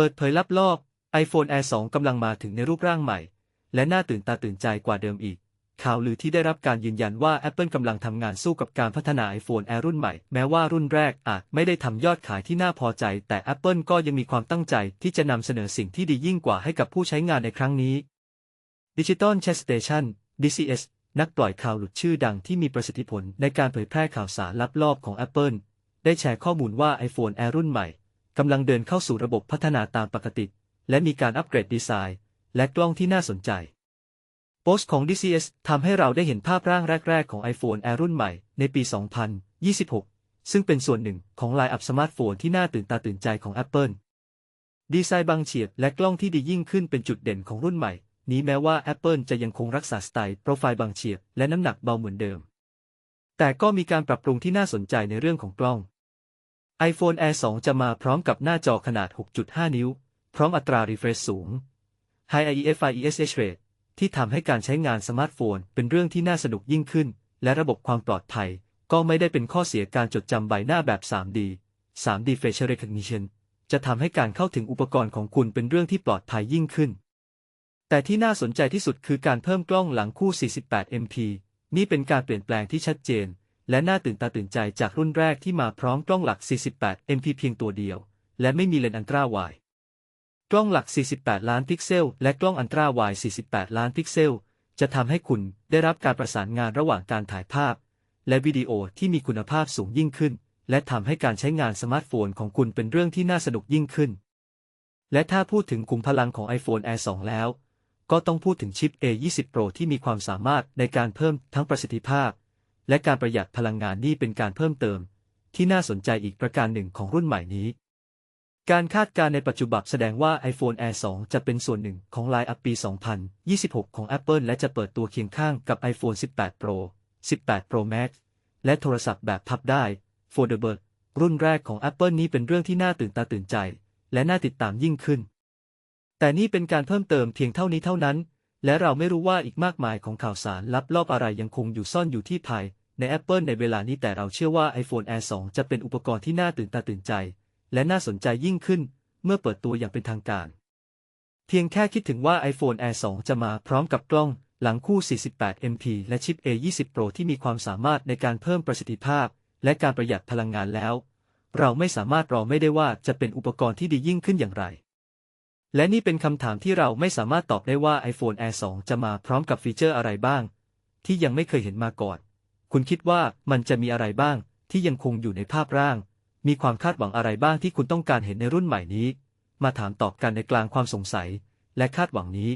เปิดเผยลับลอบ iPhone Air 2 กำลังมาถึงในรูปร่างใหม่ และน่าตื่นตาตื่นใจกว่าเดิมอีก ข่าวลือที่ได้รับการยืนยันว่า Apple กำลังทำงานสู้กับการพัฒนา iPhone Air รุ่นใหม่ แม้ว่ารุ่นแรกอาจไม่ได้ทำยอดขายที่น่าพอใจ แต่ Apple ก็ยังมีความตั้งใจที่จะนำเสนอสิ่งที่ดียิ่งกว่าให้กับผู้ใช้งานในครั้งนี้ Digital Chat Station DCS นักปล่อยข่าวหลุดชื่อดังที่มีประสิทธิผลในการเผยแพร่ข่าวสารลับลอบของ Apple ได้แชร์ข้อมูลว่า iPhone Air รุ่นใหม่ กำลังเดินเข้าสู่ระบบพัฒนาตามปกติ และมีการอัปเกรดดีไซน์ และกล้องที่น่าสนใจ โพสต์ของ DCS ทำให้เราได้เห็นภาพร่างแรก ๆ ของ iPhone Air รุ่นใหม่ ในปี 2026 ซึ่งเป็นส่วนหนึ่งของไลน์อัพสมาร์ทโฟนที่น่าตื่นตาตื่นใจของ Apple ดีไซน์บางเฉียบและกล้องที่ดียิ่งขึ้นเป็นจุดเด่นของรุ่นใหม่ นี้แม้ว่า Apple จะยังคงรักษาสไตล์โปรไฟล์บางเฉียบและน้ำหนักเบาเหมือนเดิม แต่ก็มีการปรับปรุงที่น่าสนใจในเรื่องของกล้อง iPhone Air 2 จะมาพร้อมกับหน้าจอขนาด 6.5 นิ้ว พร้อมอัตรา refresh สูง High IEF IESH rate ที่ทำให้การใช้งานสมาร์ทโฟนเป็นเรื่องที่น่าสนุกยิ่งขึ้น และระบบความปลอดภัย ก็ไม่ได้เป็นข้อเสียการจดจำใบหน้าแบบ 3D 3D Facial Recognition จะทำให้การเข้าถึงอุปกรณ์ของคุณเป็นเรื่องที่ปลอดภัยยิ่งขึ้น แต่ที่น่าสนใจที่สุดคือการเพิ่มกล้องหลังคู่ 48 MP นี่เป็นการเปลี่ยนแปลงที่ชัดเจน และน่าตื่นตาตื่นใจจากรุ่นแรกที่มาพร้อมกล้องหลัก 48 MP เพียงตัวเดียว และไม่มีเลนส์อันตราไวด์กล้องหลัก 48 ล้านพิกเซล และกล้องอันตราไวด์48 ล้านพิกเซล จะทำให้คุณได้รับการประสานงานระหว่างการถ่ายภาพ และวิดีโอที่มีคุณภาพสูงยิ่งขึ้น และทำให้การใช้งานสมาร์ทโฟนของคุณเป็นเรื่องที่น่าสนุกยิ่งขึ้น และถ้าพูดถึงคุมพลังของ iPhone Air 2 แล้ว ก็ต้องพูดถึงชิป A20 Pro ที่มีความสามารถในการเพิ่มทั้งประสิทธิภาพ และการประหยัดพลังงานนี่เป็นการเพิ่มเติม ที่น่าสนใจอีกประการหนึ่งของรุ่นใหม่นี้ การคาดการณ์ในปัจจุบันแสดงว่า iPhone Air 2 จะเป็นส่วนหนึ่งของไลน์อัพปี 2026 ของ Apple และจะเปิดตัวเคียงข้างกับ iPhone 18 Pro 18 Pro Max และโทรศัพท์แบบพับได้ Foldable รุ่นแรกของ Apple นี้เป็นเรื่องที่น่าตื่นตาตื่นใจ และน่าติดตามยิ่งขึ้น แต่นี่เป็นการเพิ่มเติมเพียงเท่านี้เท่านั้น และเราไม่รู้ว่าอีกมากมายของข่าวสารลับลอบอะไรยังคงอยู่ซ่อนอยู่ที่ภาย ใน Apple ในเวลานี้แต่เราเชื่อว่า iPhone Air 2 จะเป็นอุปกรณ์ที่น่าตื่นตาตื่นใจ และน่าสนใจยิ่งขึ้นเมื่อเปิดตัวอย่างเป็นทางการ เพียงแค่คิดถึงว่า iPhone Air 2 จะมาพร้อมกับกล้องหลังคู่ 48 MP และชิป A20 Pro ที่มีความสามารถในการเพิ่มประสิทธิภาพ และการประหยัดพลังงานแล้ว เราไม่สามารถรอไม่ได้ว่าจะเป็นอุปกรณ์ที่ดียิ่งขึ้นอย่างไร และนี่เป็นคำถามที่เราไม่สามารถตอบได้ว่า iPhone Air 2 จะมาพร้อมกับฟีเจอร์อะไรบ้าง ที่ยังไม่เคยเห็นมาก่อน คุณคิดว่ามันจะมีอะไรบ้างที่ยังคงอยู่ในภาพร่าง มีความคาดหวังอะไรบ้างที่คุณต้องการเห็นในรุ่นใหม่นี้ มาถามตอบกันในกลางความสงสัย และคาดหวังนี้